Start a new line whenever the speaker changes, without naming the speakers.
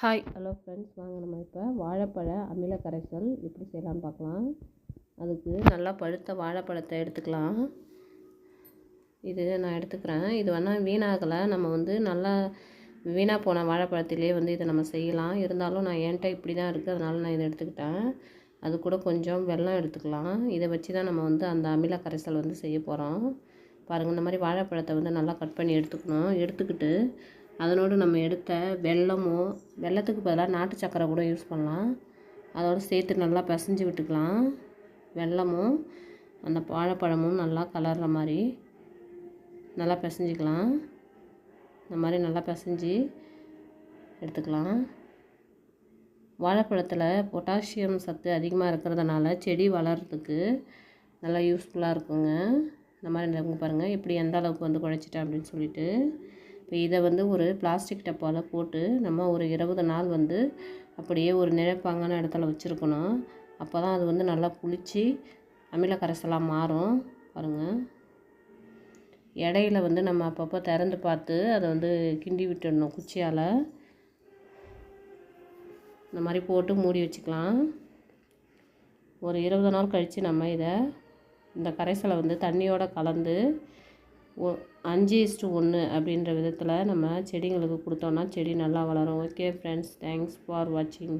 Hi hello friends வாங்க நம்ம இப்போ வாழைப்பழ அமில கரைசல் எப்படி செய்யலாம்னு பார்க்கலாம். அதுக்கு நல்லா பழுத்த வாழைப்பழத்தை எடுத்துக்கலாம். இது நான் எடுத்துக்கிறேன். இது வேணால் வீணாகலை. நம்ம வந்து நல்லா வீணாக போன வாழைப்பழத்திலே வந்து இதை நம்ம செய்யலாம். இருந்தாலும் நான் என்கிட்ட இப்படி தான் இருக்குது அதனால் நான் இதை எடுத்துக்கிட்டேன். அது கூட கொஞ்சம் வெல்லம் எடுத்துக்கலாம். இதை வச்சு தான் நம்ம வந்து அந்த அமில கரைசல் வந்து செய்ய போகிறோம் பாருங்கள் இந்த மாதிரி வாழைப்பழத்தை வந்து நல்லா கட் பண்ணி எடுத்துக்கணும். எடுத்துக்கிட்டு அதனோடு நம்ம எடுத்த வெல்லமோ வெல்லத்துக்கு பதிலாக நாட்டு சக்கரை கூட யூஸ் பண்ணலாம். அதோடு சேர்த்து நல்லா பிசைஞ்சு விட்டுக்கலாம். வெல்லமும் அந்த வாழைப்பழமும் நல்லா கலர்ற மாதிரி நல்லா பிசைஞ்சிக்கலாம். இந்த மாதிரி நல்லா பிசைஞ்சு எடுத்துக்கலாம். வாழைப்பழத்தில் பொட்டாசியம் சத்து அதிகமாக இருக்கிறதுனால செடி வளர்கிறதுக்கு நல்லா யூஸ்ஃபுல்லாக இருக்குங்க. இந்த மாதிரி பாருங்கள் இப்படி எந்த அளவுக்கு வந்து குழைச்சிட்டேன் அப்படின்னு சொல்லிட்டு. இப்போ இதை வந்து ஒரு பிளாஸ்டிக் டப்பாவில் போட்டு நம்ம ஒரு இருபது நாள் வந்து அப்படியே ஒரு நிழப்பாங்கான இடத்துல வச்சுருக்கணும். அப்போ தான் அது வந்து நல்லா புளிச்சு அமில கரைசலாக மாறும். பாருங்கள் இடையில வந்து நம்ம அப்பப்போ திறந்து பார்த்து அதை வந்து கிண்டி விட்டுடணும் குச்சியால். இந்த மாதிரி போட்டு மூடி வச்சுக்கலாம். ஒரு இருபது நாள் கழித்து நம்ம இதை இந்த கரைசலை வந்து தண்ணியோடு கலந்து ஒ அஞ்சு இஸ்டு ஒன்று அப்படின்ற விதத்தில் நம்ம செடிங்களுக்கு கொடுத்தோன்னா செடி நல்லா வளரும். ஓகே ஃப்ரெண்ட்ஸ் தேங்க்ஸ் ஃபார் வாட்சிங்